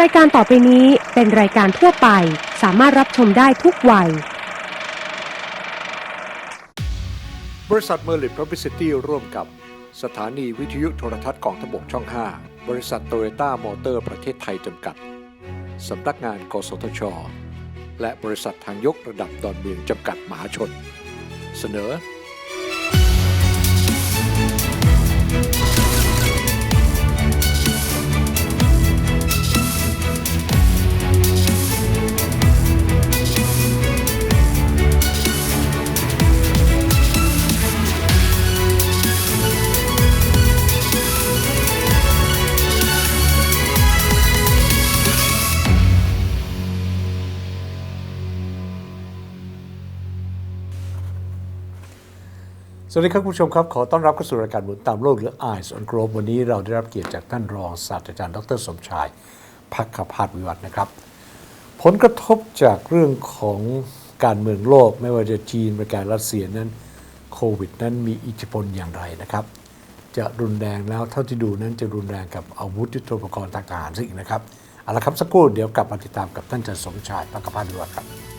รายการต่อไปนี้เป็นรายการทั่วไป สามารถรับชมได้ทุกวัย บริษัทเมอร์ลิ p พ u b l i c i t y ร่วมกับสถานีวิทยุโทรทัศน์กองทบกช่อง 5 บริษัทโตโยต้ามอเตอร์ประเทศไทยจำกัด สำนักงานกสทช และบริษัททางยกระดับดอนเมืองจำกัดมหาชน เสนอ สวัสดีครับคุณผู้ชมครับ ขอต้อนรับเข้าสู่รายการหมุนตามโลกหรือ Eyes on Globe วันนี้เราได้รับเกียรติจากท่านรองศาสตราจารย์ดรสมชายพักขพาสวิวัฒน์นะครับ ผลกระทบจากเรื่องของการเมืองโลก ไม่ว่าจะจีนอเมริการัสเซียนั้นโควิดนั้นมีอิทธิพลอย่างไรนะครับ จะรุนแรงแล้วเท่าที่ดูนั้นจะรุนแรงกับอาวุธยุทโธปกรณ์ทางทหารซะอีกนะครับเอาละครับสักครู่เดี๋ยวกลับมาติดตามกับท่านอาจารย์สมชายพักขพาสวิวัฒน์ครับ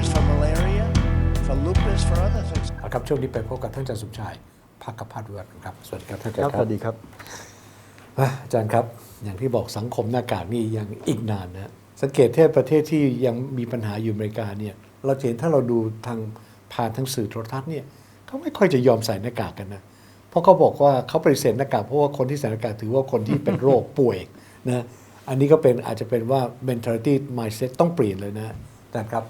40 years for malaria, for lupus, for other things. เอาครับช่วงนี้ไปพบกับท่านอาจารย์สมชายพักขพาสวิวัฒน์ครับ สวัสดีครับท่านอาคจารรับย์สวัสดีครับอะอาจารย์ครับ อย่างที่บอกสังคมหน้ากากนี่ยังอีกนานนะสังเกตเทศประเทศที่ยังมีปัญหาอยู่อเมริกาเนี่ยเราจะเห็นถ้าเราดูทางผ่านทางสื่อโทรทัศน์เนี่ยเขาไม่ค่อยจะยอมใส่หน้ากากกันนะเพราะเขาบอกว่าเขาปฏิเสธหน้ากากเพราะว่าคนที่ใส่หน้ากากถือว่าคนที่เป็นโรคป่วยนะอันนี้ก็เป็นอาจจะเป็นว่า mentality mindset ต้องเปลี่ยนเลยนะอาจารย์ครับ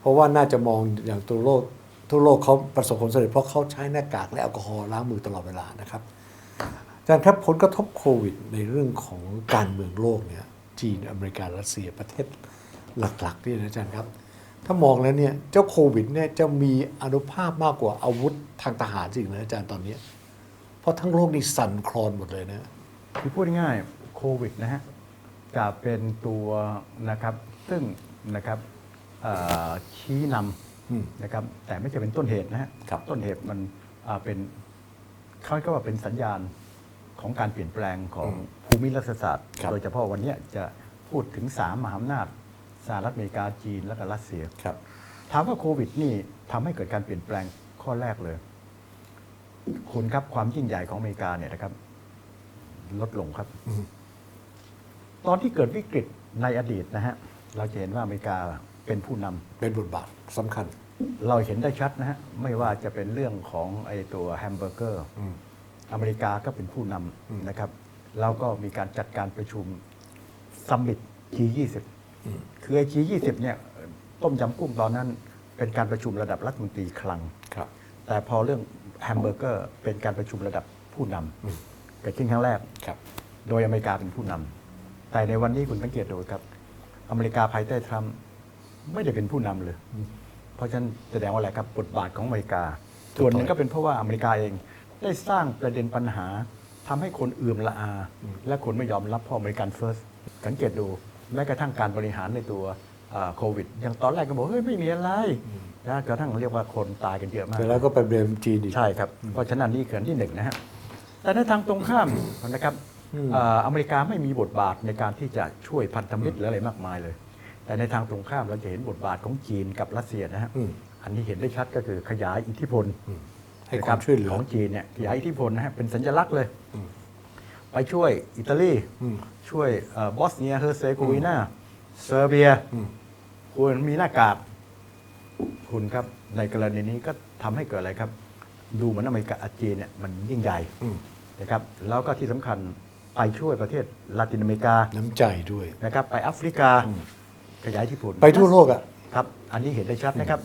เพราะว่าน่าจะมองอย่างตัวโลกทั่วโลกเขาประสบความสำเร็จเพราะเขาใช้หน้ากากและแอลกอฮอล์ล้างมือตลอดเวลานะครับอาจารย์ครับผลกระทบโควิด ในเรื่องของการเมืองโลกเนี่ยจีนอเมริการัสเซียประเทศหลักๆนี่นะอาจารย์ครับ ถ้ามองแล้วเนี่ยเจ้าโควิดเนี่ยจะมีอานุภาพมากกว่าอาวุธทางทหารจริงนะอาจารย์ตอนนี้ เพราะทั้งโลกนี่สั่นคลอนหมดเลยนะคือพูดง่ายโควิดนะฮะจะเป็นตัวนะครับซึ่งนะครับ ชี้นอืมำนะครับแต่ไม่ใช่เป็นต้นเหตุนะฮะครับต้นเหตุมันอ่าเป็นเขาก็ว่าเป็นสัญญาณของการเปลี่ยนแปลงของภูมิรัฐศาสตร์ครับโดยเฉพาะวันเนี้ยจะพูดถึงสามมหาอำนาจสหรัฐอเมริกาจีนและก็รัสเซียครับถามว่าโควิดนี่ทำให้เกิดการเปลี่ยนแปลงข้อแรกเลยคุณครับความยิ่งใหญ่ของอเมริกาเนี่ยนะครับ ลดลงครับอืมตอนที่เกิดวิกฤตในอดีตนะฮะเราจะเห็นว่าอเมริกา เป็นผู้นำเป็นบทบาทสำคัญ เราเห็นได้ชัดนะฮะ ไม่ว่าจะเป็นเรื่องของไอ้ตัวแฮมเบอร์เกอร์ อืม อเมริกาก็เป็นผู้นำนะครับ แล้วก็มีการจัดการประชุมซัมมิต G20 คือไอ้ G20 เนี่ยต้มยำกุ้งตอนนั้นเป็นการประชุมระดับรัฐมนตรีคลัง ครับ แต่พอเรื่องแฮมเบอร์เกอร์เป็นการประชุมระดับผู้นำเกิดขึ้นครั้งแรก ครับ โดยอเมริกาเป็นผู้นำแต่ในวันนี้คุณสังเกตดูครับ อเมริกาภายใต้ทรัมป์ ไม่ได้เป็นผู้นำเลย เพราะฉะนั้นแสดงว่าอะไรครับบทบาทของอเมริกา ส่วนหนึ่งก็เป็นเพราะว่าอเมริกาเอง ได้สร้างประเด็นปัญหาทำให้คนเอื่อมละอา และคนไม่ยอมรับเพ่ออเมริกันเฟิร์สสังเกตดูแม้กระทั่งการบริหารในตัวอ่าโควิด อย่างตอนแรกก็บอกเฮ้ยไม่มีอะไรนะกระทั่งเรียกว่าคนตายกันเยอะมากแต่แล้วก็ไปเบรมจีนอีกใช่ครับ เพราะฉะนั้นนี่คืออันที่หนึ่งนะฮะแต่ในทางตรงข้ามนะครับเอ่ออเมริกาไม่มีบทบาทในการที่จะช่วยพันธมิตรหรืออะไรมากมายเลย แต่ในทางตรงข้ามเราจะเห็นบทบาทของจีนกับรัสเซียนะฮะอืมอันนี้เห็นได้ชัดก็คือขยายอิทธิพลให้ความช่วยเหลือของจีนเนี่ยขยายอิทธิพลนะฮะเป็นสัญลักษณ์เลย ไปช่วยอิตาลีอืมช่วยบอสเนียเฮอร์เซโกวีนาเซอร์เบียอืมควรมีหน้ากากคุณครับ ในกรณีนี้ก็ทำให้เกิดอะไรครับ ดูเหมือนอเมริกาอาจีนเนี่ยมันยิ่งใหญ่อืมนะครับแล้วก็ที่สำคัญไปช่วยประเทศลาตินอเมริกาน้ำใจด้วยนะครับ ไปแอฟริกา ขยายอิที่ผลไปทั่วโลกอะครับ อันนี้เห็นได้ชัดนะครับ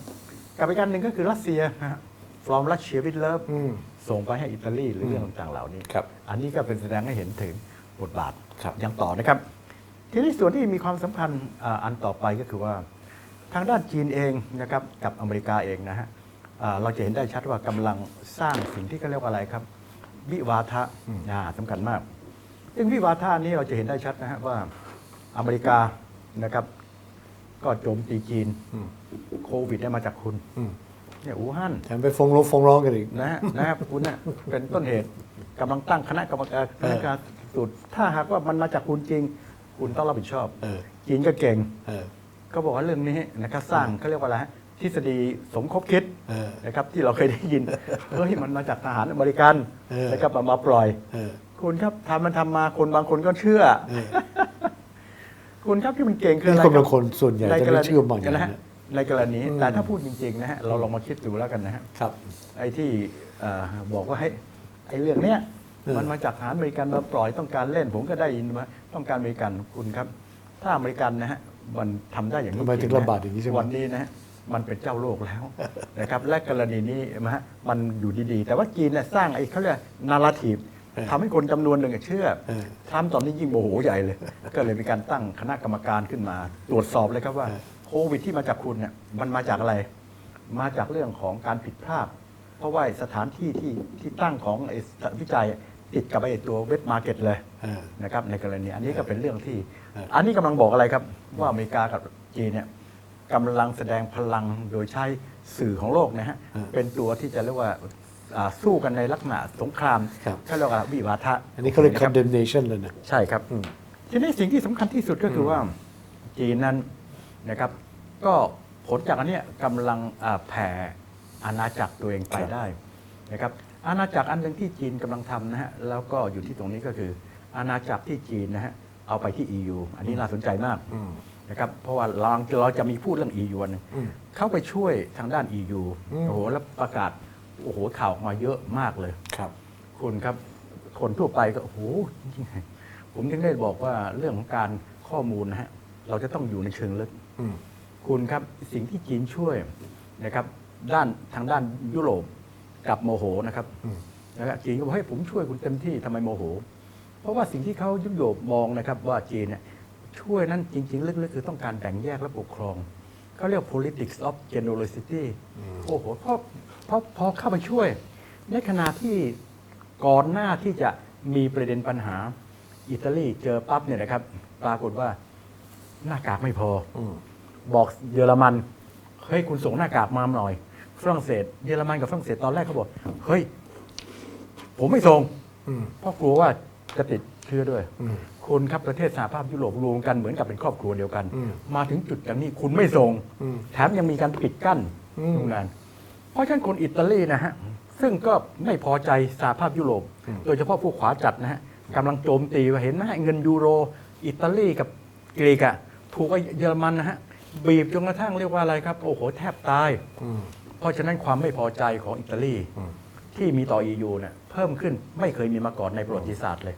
กับอีกการหนึ่งก็คือรัสเซียนะฮะ from Russia with love อืมส่งไปให้อิตาลีหรือเรื่องต่างๆเหล่านี้ครับอันนี้ก็เป็นแสดงให้เห็นถึงบทบาทครับอย่างต่อนะครับ ทีนี้ส่วนที่มีความสำคัญอ่าอันต่อไปก็คือว่า ทางด้านจีนเองนะครับกับอเมริกาเองนะฮะอ่าเราจะเห็นได้ชัดว่ากำลังสร้างสิ่งที่เขาเรียกว่าอะไรครับ วิวาทะอ่าสำคัญมาก ซึ่งวิวาทะนี้เราจะเห็นได้ชัดนะฮะว่าอเมริกานะครับ ก็โจมตีจีนอืมโควิดได้มาจากคุณอืมเนี่ยอู่ฮั่นแถมไปฟ้องร้องฟ้องร้องกันอีกนะฮะนะครับคุณน่ะเป็นต้นเหตุกำลังตั้งคณะกรรมการคณะกรรมการสูตรถ้าหากว่ามันมาจากคุณจริง คุณต้องรับผิดชอบเออจีนก็เก่งเออก็บอกว่าเรื่องนี้นะครับสร้างเขาเรียกว่าอะไรฮะทฤษฎีสมคบคิดเออนะครับที่เราเคยได้ยินเฮ้ยมันมาจากทหารอเมริกันเออนะครับเอามาปล่อยเออคุณครับทำมันทำมาคนบางคนก็เชื่อเออ คุณครับที่มันเก่งคือนี่อะไรคนรับางคนส่วนใหญ่จะไม่เชื่อบางอย่างนะฮะนะในกรณีอืมแต่ถ้าพูดจริงๆนะฮะเราลองมาคิดดูแล้วกันนะฮะครับ ไอ้ที่เอ่อบอกว่าให้ไอ้เรื่องเนี้ยเออมันมาจากทหารอเมริกันมาปล่อยต้องการเล่น ผมก็ได้ยินมาต้องการอเมริกันคุณครับ ถ้าอเมริกันนะฮะมันทำได้อย่างนี้ทำไมถึงจระบาดอย่างนี้ใช่ไหมวันนี้นะฮะมันเป็นเจ้าโลกแล้วนะครับและกรณีนี้นะฮะมันอยู่ดีๆ แต่ว่าจีนเนี่ยสร้างไอ้เขาเรียกนาราทีฟ ทำให้คนจำนวนหนึ่งเชื่อเออทรัมป์ตอนนี้ยิ่งโมโหใหญ่เลย ก็เลยมีการตั้งคณะกรรมการขึ้นมา ตรวจสอบเลยครับว่าเออโควิดที่มาจากคุณเนี่ยมันมาจากอะไร มาจากเรื่องของการผิดพลาด เพราะว่าไอ้สถานที่ที่ที่ตั้งของไอ้วิจัยติดกับไอ้ตัวเวทมาร์เก็ตเลยเออนะครับในกรณีอันนี้ก็เป็นเรื่องที่เอออัอันนี้กำลังบอกอะไรครับ ว่าอเมริกากับจีนเนี่ยกำลังแสดงพลังโดยใช้สื่อของโลกนะฮะเป็นตัวที่จะเรียกว่า อ่าสู้กันในลักษณะสงครามครับ เขาเรียกว่าวิวาทะอันนี้เขาเรียกะคบ condemnation เลยนะ ใช่ครับอืม ทีนี้สิ่งที่สำคัญที่สุดก็คือว่าจีนนั้นนะครับ ก็ผลจากอันเนี้ยกำลังอ่าแผ่อาณาจักรตัวเองไปครับได้นะครับ อาณาจักรอันหนึ่งที่จีนกำลังทำนะฮะแล้วก็อยู่ที่ตรงนี้ก็คือ อาณาจักรที่จีนนะฮะเอาไปที่ EU อันนี้น่าสนใจมากอืม นะครับเพราะว่าเราเราจะมีพูดเรื่อง EU อันหนึงอืม เข้าไปช่วยทางด้าน EU อืมโอ้โหแล้วประกาศ โอ้โหข่าวออกมาเยอะมากเลยครับคุณครับคนทั่วไปก็โอ้โหผมถึงได้บอกว่าเรื่องของการข้อมูลนะฮะเราจะต้องอยู่ในเชิงลึกอืมคุณครับสิ่งที่จีนช่วยนะครับด้านทางด้านยุโรปกับโมโหนะครับอืมนะครับจีนก็บอกให้ผมช่วยคุณเต็มที่ทำไมโมโห เพราะว่าสิ่งที่เขายุโรปมองนะครับ ว่าจีนเนี่ยช่วยนั้นจริง ๆ ลึกๆคือต้องการแบ่งแยกและปกครองเขาเรียก politics of generosity โอ้โหเพราะ เพราะพอเข้าไปช่วย ในขณะที่ก่อนหน้าที่จะมีประเด็นปัญหา อิตาลีเจอปั๊บเนี่ยนะครับ ปรากฏว่าหน้ากากไม่พออืมบอกเยอรมันเฮ้ยคุณส่งหน้ากากมาหน่อย ฝรั่งเศส เยอรมันกับฝรั่งเศสตอนแรกเขาบอกเฮ้ยผมไม่ส่งอืมเพราะกลัวว่าจะติดเชื้อด้วยอืมคุณครับประเทศสหภาพยุโรปรวมกันเหมือนกับเป็นครอบครัวเดียวกันอืมมาถึงจุดอย่างนี้คุณไม่ส่งอืมแถมยังมีการปิดกั้นอืมโรงงาน เพราะฉะนั้นคนอิตาลีนะฮะซึ่งก็ไม่พอใจสหภาพยุโรป โดยเฉพาะพวกขวาจัดนะฮะกำลังโจมตีว่าเห็นไหมเงินยูโร อิตาลีกับกรีกอะถูกไอ้เยอรมันนะฮะบีบจนกระทั่งเรียกว่าอะไรครับ โอ้โหแทบตายอืมเพราะฉะนั้นความไม่พอใจของอิตาลีอืมที่มีต่อ EU เนี่ยเพิ่มขึ้นไม่เคยมีมาก่อนในประวัติศาสตร์เลย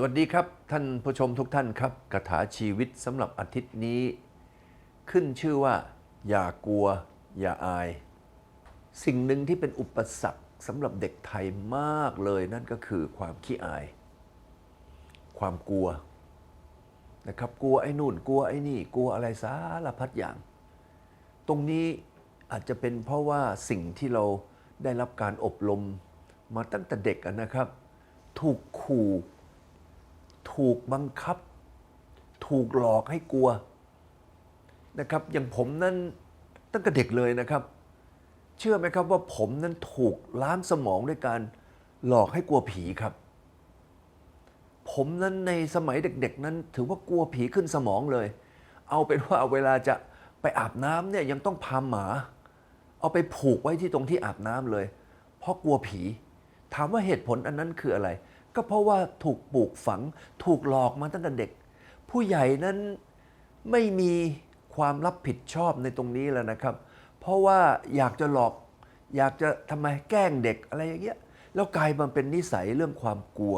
สวัสดีครับท่านผู้ชมทุกท่านครับคาถาชีวิตสำหรับอาทิตย์นี้ ขึ้นชื่อว่า อย่ากลัว อย่าอาย สิ่งหนึ่งที่เป็นอุปสรรคสำหรับเด็กไทยมากเลยนั่นก็คือความขี้อาย ความกลัวนะครับกลัวไอ้นู่นกลัวไอ้นี่กลัวอะไรสารพัดอย่าง ตรงนี้อาจจะเป็นเพราะว่าสิ่งที่เราได้รับการอบรมมาตั้งแต่เด็กนะครับ ถูกขู่ ถูกบังคับ ถูกหลอกให้กลัวนะครับ อย่างผมนั้นตั้งแต่เด็กเลยนะครับ เชื่อไหมครับว่าผมนั้นถูกล้างสมองด้วยการหลอกให้กลัวผีครับ ผมนั้นในสมัยเด็ก ๆ นั้นถือว่ากลัวผีขึ้นสมองเลย เอาเป็นว่าเวลาจะไปอาบน้ำเนี่ยยังต้องพาหมา เอาไปผูกไว้ที่ตรงที่อาบน้ำเลย เพราะกลัวผี ถามว่าเหตุผลอันนั้นคืออะไร ก็เพราะว่าถูกปลูกฝัง ถูกหลอกมาตั้งแต่เด็ก ผู้ใหญ่นั้นไม่มีความรับผิดชอบในตรงนี้แล้วนะครับ เพราะว่าอยากจะหลอก อยากจะทำไมแกล้งเด็กอะไรอย่างเงี้ยแล้วกลายมาเป็นนิสัยเรื่องความกลัว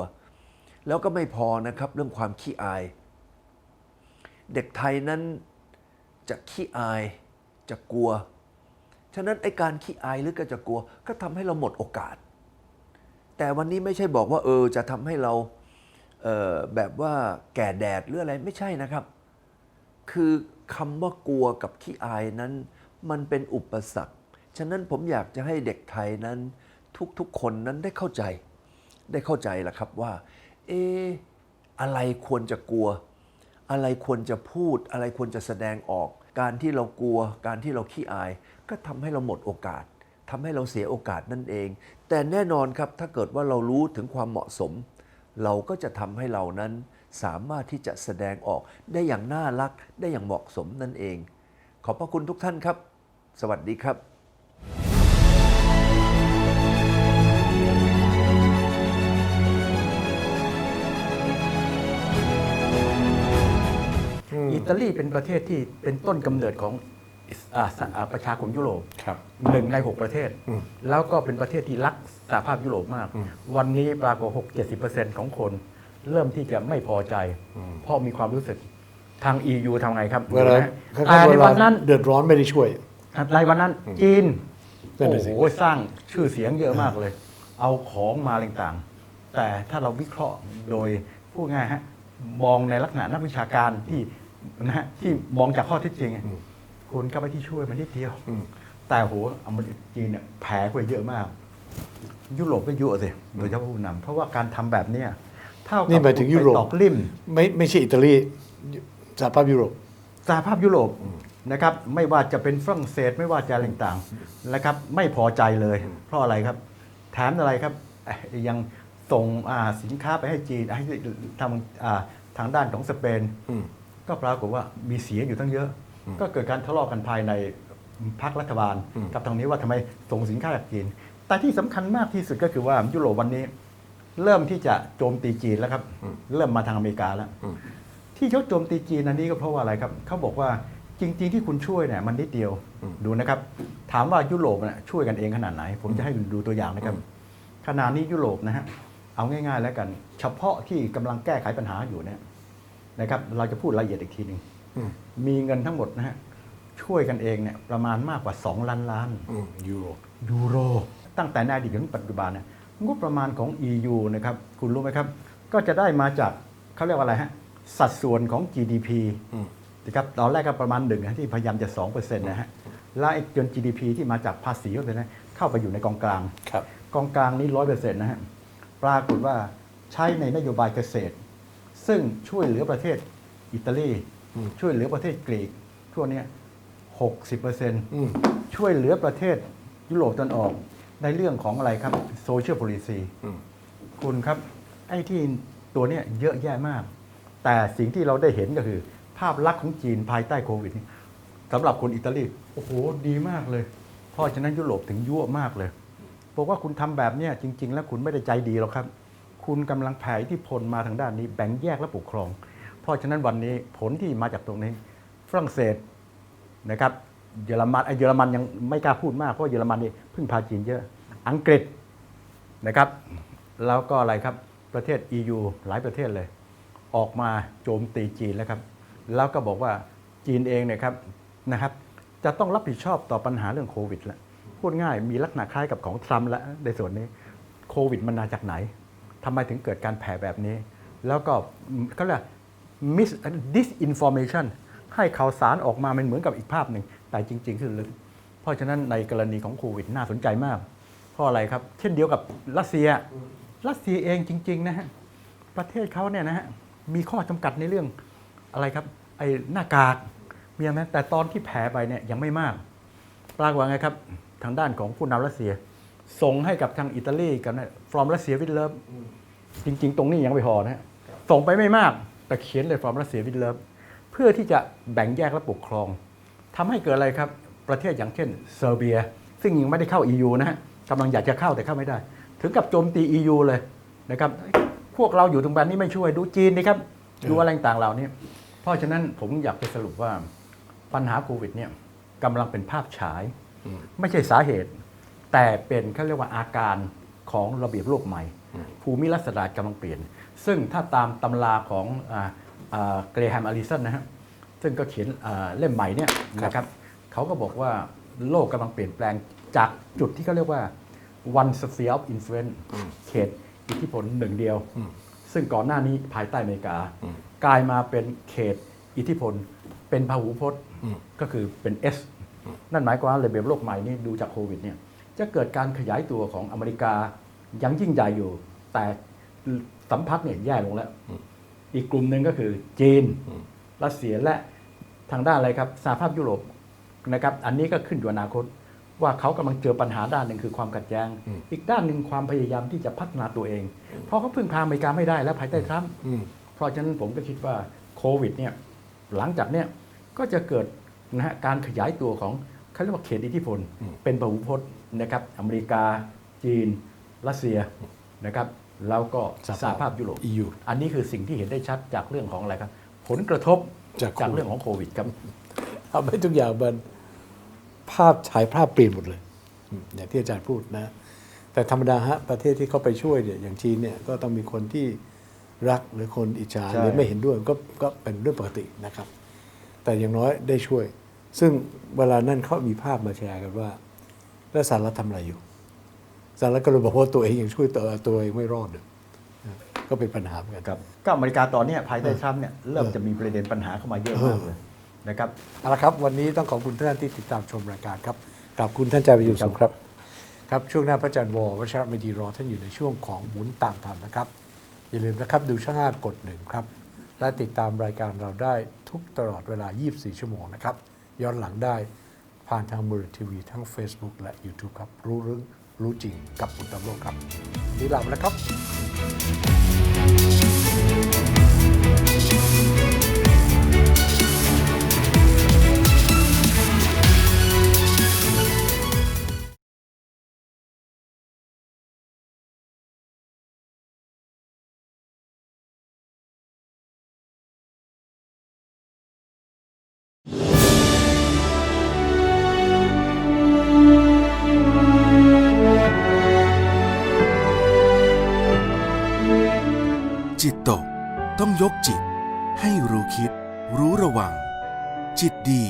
แล้วก็ไม่พอนะครับเรื่องความขี้อาย เด็กไทยนั้นจะขี้อายจะกลัว ฉะนั้นไอ้การขี้อายหรือก็จะกลัว ก็ทำให้เราหมดโอกาส แต่วันนี้ไม่ใช่บอกว่าเออจะทำให้เราเออแบบว่าแก่แดดหรืออะไรไม่ใช่นะครับ คือคำว่ากลัวกับขี้อายนั้น มันเป็นอุปสรรค ฉะนั้นผมอยากจะให้เด็กไทยนั้น ทุกๆคนนั้นได้เข้าใจ ได้เข้าใจแล้วครับว่า เอะอะไรควรจะกลัว อะไรควรจะพูด อะไรควรจะแสดงออก การที่เรากลัว การที่เราขี้อาย ก็ทำให้เราหมดโอกาส ทำให้เราเสียโอกาสนั่นเอง แต่แน่นอนครับถ้าเกิดว่าเรารู้ถึงความเหมาะสม เราก็จะทำให้เรานั้นสามารถที่จะแสดงออกได้อย่างน่ารักได้อย่างเหมาะสมนั่นเอง ขอบพระคุณทุกท่านครับ สวัสดีครับอิตาลีเป็นประเทศที่เป็นต้นกำเนิดของ ประชาคมยุโรปครับหนึ่งในหกประเทศอืมแล้วก็เป็นประเทศที่รักสหภาพยุโรปมาก วันนี้ปรากฏหกเจ็ดสิบเปอร์เซ็นต์ของคน เริ่มที่จะไม่พอใจ เพราะมีความรู้สึกทาง EU ทำไงครับเวลานะข้างแต่ๆในเวลาวันนั้นเดือดร้อนไม่ได้ช่วยในวันนั้นจีนนั่นโอ้น่ะสิโหสร้างชื่อเสียงเยอะมากเลย เอาของมาต่างๆ แต่ถ้าเราวิเคราะห์โดยพูดง่ายฮะมองในลักษณะนักวิชาการที่นะฮะที่มองจากข้อเท็จจริงอะ คุณก็ไปที่ช่วยมันนิดเดียวอืมแต่โหอเมริกาจีนเนี่ยแผลไปเยอะมาก ยุโรปก็เยอะสิโดยเฉพาะผู้นำเพราะว่าการทำแบบเนี้ยเท่ากับนี่หมายถึงยุโรปไปตอกลิ่มไม่ไม่ใช่อิตาลีสหภาพยุโรปสหภาพยุโรปนะครับ ไม่ว่าจะเป็นฝรั่งเศสไม่ว่าจะอะไรต่างๆนะครับ ไม่พอใจเลย เพราะอะไรครับ แถมอะไรครับเอ่อยังส่งอ่าสินค้าไปให้จีนให้ทางอ่าทางด้านของสเปนอืมก็ปรากฏว่ามีเสียงอยู่ตั้งเยอะ ก็เกิดการทะเลาะกันภายในพรรครัฐบาลอืมกับทางนี้ว่าทำไมส่งสินค้าจากจีน แต่ที่สำคัญมากที่สุดก็คือว่ายุโรปวันนี้ เริ่มที่จะโจมตีจีนแล้วครับ เริ่มมาทางอเมริกาแล้วอืมที่เขาโจมตีจีนอันนี้ก็เพราะว่าอะไรครับเขาบอกว่าจริง ๆ ที่คุณช่วยเนี่ยมันนิดเดียวอืมดูนะครับ ถามว่ายุโรปน่ะช่วยกันเองขนาดไหน ผมจะให้ดูตัวอย่างนะครับขณะนี้ยุโรปนะฮะเอาง่าย ๆ แล้วกัน เฉพาะที่กำลังแก้ไขปัญหาอยู่เนี่ยนะครับ เราจะพูดรายละเอียดอีกทีหนึ่งอื มมีเงินทั้งหมดนะฮะช่วยกันเองเนี่ยประมาณมากกว่า 2 ล้านล้านอืมยูโรยูโร ตั้งแต่ในอดีตจนถึงปัจจุบันเนี่ยงบประมาณของ EU นะครับคุณรู้ไหมครับ ก็จะได้มาจากเขาเรียกว่าอะไรฮะสัดส่วนของ GDP อืมนะครับตอนแรกก็ประมาณหนึ่งนะที่พยายามจะ 2%นะฮะแล้วไอ้จน GDP ที่มาจากภาษีก็เป็นนะเข้าไปอยู่ในกองกลางครับกองกลางนี้ร้อยเปอร์เซ็นต์นะฮะปรากฏว่าใช้ในนโยบายเกษตร ซึ่งช่วยเหลือประเทศอิตาลีอืม ช่วยเหลือประเทศกรีกทั่วเนี้หกสิบเปอร์เซ็นต์อืมช่วยเหลือประเทศยุโรปตะวันออก ในเรื่องของอะไรครับโซเชียล o l i c y อืมคุณครับ ไอ้ที่ตัวเนี้ยเยอะแยะมาก แต่สิ่งที่เราได้เห็นก็คือ ภาพลักษณ์ของจีนภายใต้โควิดนี่สำหรับคนอิตาลี โอ้โห ดีมากเลย เพราะฉะนั้นยุโรปถึงยั่วมากเลยบอกว่าคุณทำแบบเนี้ยจริง ๆ แล้วคุณไม่ได้ใจดีหรอกครับ คุณกำลังแผ่อิทธิพลมาทางด้านนี้แบ่งแยกและปกครอง เพราะฉะนั้นวันนี้ผลที่มาจากตรงนี้ ฝรั่งเศสนะครับเยอรมันไอเยอรมันยังไม่กล้าพูดมากเพราะเยอรมันนี่พึ่งพาจีนเยอะ อังกฤษนะครับ แล้วก็อะไรครับประเทศ EU หลายประเทศเลย ออกมาโจมตีจีนแล้วครับ แล้วก็บอกว่าจีนเองเนี่ยครับนะครับ จะต้องรับผิดชอบต่อปัญหาเรื่องโควิดแล้วพูดง่ายมีลักษณะคล้ายกับของทรัมป์แล้วในส่วนนี้โควิดมันมาจากไหนทำไมถึงเกิดการแผ่แบบนี้ แล้วก็เขาเรียก mis disinformation ให้ข่าวสารออกมามันเหมือนกับอีกภาพหนึ่ง แต่จริง ๆ คือลึก เพราะฉะนั้นในกรณีของโควิดน่าสนใจมาก เพราะอะไรครับ เช่นเดียวกับรัสเซีย รัสเซียเองจริง ๆ นะฮะ ประเทศเขาเนี่ยนะฮะ มีข้อจำกัดในเรื่องอะไรครับ ไอ้หน้ากากมีไหมแต่ตอนที่แผ่ไปเนี่ยยังไม่มาก ปรากฏว่าไงครับ ทางด้านของผู้นำรัสเซีย ส่งให้กับทางอิตาลีกับฟอร์มรัสเซียวิดเลิฟจริง ๆ ตรงนี้ยังไม่พอนะฮะส่งไปไม่มาก แต่เขียนเลยฟอร์มรัสเซียวิดเลิฟเพื่อที่จะแบ่งแยกและปกครองทำให้เกิดอะไรครับ ประเทศอย่างเช่นเซอร์เบีย ซึ่งยังไม่ได้เข้า EU นะฮะกำลังอยากจะเข้าแต่เข้าไม่ได้ ถึงกับโจมตี EU เลยนะครับพวกเราอยู่ตรงแบบนี้ไม่ช่วยดูจีนนะครับดูอะไรต่างเหล่านี้เพราะฉะนั้นผมอยากจะสรุปว่าปัญหาโควิดเนี่ยกำลังเป็นภาพฉาย ไม่ใช่สาเหตุ แต่เป็นเขาเรียกว่าอาการของระเบียบโลกใหม่ ภูมิรัศดรกำลังเปลี่ยน ซึ่งถ้าตามตำราของเกรแฮมอลิสันนะฮะซึ่งก็เขียนอ่าเล่มใหม่เนี่ยนะครับเขาก็บอกว่าโลกกำลังเปลี่ยนแปลงจากจุดที่เขาเรียกว่า one sphere of influence เขตอิทธิพลหนึ่งเดียว ซึ่งก่อนหน้านี้ภายใต้อเมริกา กลายมาเป็นเขตอิทธิพล เป็นพหูพจน์ก็คือเป็น S นั่นหมายความว่าระเบียบโลกใหม่นี้ดูจากโควิดเนี่ยจะเกิดการขยายตัวของอเมริกายังยิ่งใหญ่อยู่ แต่ สัมพัทธ์เนี่ยแย่ลงแล้ว อีกกลุ่มหนึ่งก็คือจีน รัสเซียและทางด้านอะไรครับสหภาพยุโรปนะครับ อันนี้ก็ขึ้นอยู่อนาคต ว่าเขากำลังเจอปัญหาด้านหนึ่งคือความขัดแย้ง อีกด้านหนึ่งความพยายามที่จะพัฒนาตัวเอง เพราะเขาพึ่งพาอเมริกาไม่ได้แล้วภายใต้ทรัมป์อืมเพราะฉะนั้นผมก็คิดว่าโควิดเนี่ยหลังจากเนี้ยก็จะเกิดนะฮะการขยายตัวของเขาเรียกว่าเขตอิทธิพล เป็นพหุพจน์นะครับอเมริกาจีน รัสเซียนะครับ แล้วก็สหสภาพหภาพยุโรป EU อันนี้คือสิ่งที่เห็นได้ชัดจากเรื่องของอะไรครับ ผลกระทบจากโควิดเรื่องของโควิดครับทำให้ทุกอย่างมันภาพฉายภาพเปลี่ยนหมดเลยอืมอย่างที่อาจารย์พูดนะ แต่ธรรมดาฮะประเทศที่เขาไปช่วยเนี่ยอย่างจีนเนี่ยก็ต้องมีคนที่รักหรือคนอิจฉาใช่หรือไม่เห็นด้วยก็ก็เป็นเรื่องปกตินะครับ แต่อย่างน้อยได้ช่วย ซึ่งเวลานั้นเขามีภาพมาแชร์กันว่า แล้วสหรัฐทำอะไรอยู่ สหรัฐก็เลยบอกว่าตัวเองยังช่วยตัวตัวเองไม่รอดเลยนะก็เป็นปัญหาเหมือนกันครับก็อเมริกาตอนเนี้ยภายใต้ทรัมป์เนี่ยเริ่มจะมีประเด็นปัญหาเข้ามาเยอะมากเลยนะครับเอาละครับ วันนี้ต้องขอบคุณทุกท่านที่ติดตามชมรายการครับกราบคุณท่านอาจารย์ประยุทธ์สงครับครับช่วงหน้าพระอาจารย์วอวชรมดีรอท่านอยู่ในช่วงของหมุนตามธรรมนะครับ อย่าลืมนะครับดูช่อง5กดหนึ่งครับ และติดตามรายการเราได้ทุกตลอดเวลา 24 ชั่วโมงนะครับ ย้อนหลังได้ผ่านทางมือทีวีทั้ง Facebook และ YouTube ครับ รู้เรื่อง รู้จริงกับอุตมโลกครับนนี่ลาไปแล้วครับ จิตดี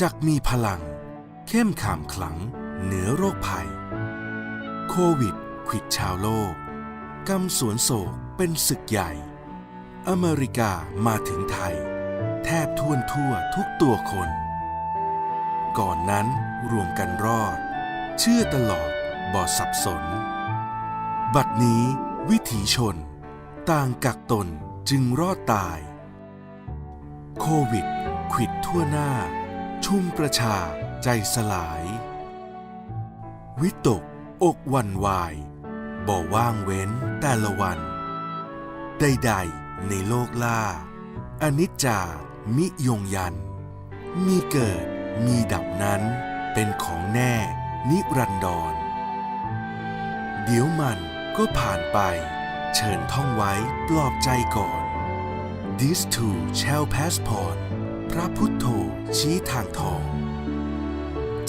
จักมีพลัง เข้มขามขลัง เหนือโรคภัย โควิด ขิดชาวโลก กำสวนโศกเป็นศึกใหญ่ อเมริกามาถึงไทย แทบท่วนทั่วทุกตัวคน ก่อนนั้นรวมกันรอด เชื่อตลอดบอดสับสน บัดนี้วิถีชน ต่างกักตนจึงรอดตาย โควิดขวิด ทั่วหน้า ชุ่มประชาใจสลาย วิตก อกวันวาย บ่ว่างเว้นแต่ละวัน ใดๆในโลกล่า อนิจจามิยงยัน มีเกิดมีดับนั้น เป็นของแน่นิรันดร เดี๋ยวมันก็ผ่านไป เชิญท่องไว้ปลอบใจก่อน This too shall pass on พระพุทโธชี้ทางทอง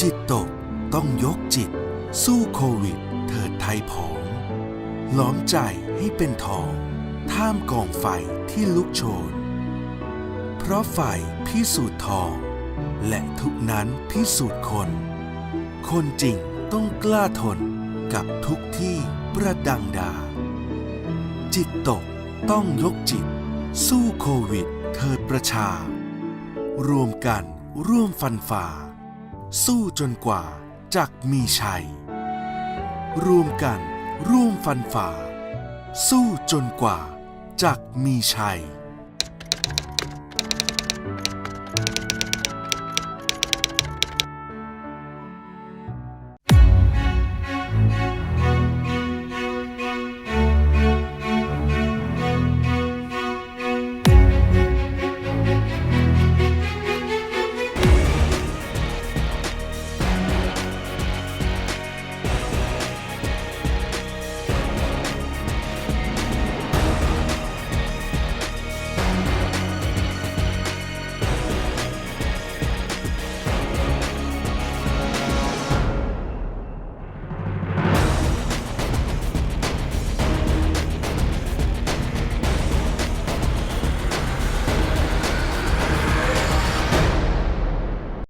จิตตกต้องยกจิต สู้โควิด เถิดไทยผองล้อมใจให้เป็นทอง ท่ามกองไฟที่ลุกโชน เพราะไฟพิสูจน์ทอง และทุกนั้นพิสูจน์คน คนจริงต้องกล้าทนกับทุกที่ประดังดา จิตตกต้องยกจิต สู้โควิด เถิดประชา รวมกันร่วมฟันฝ่า สู้จนกว่าจักมีชัย รวมกันร่วมฟันฝ่า สู้จนกว่าจักมีชัย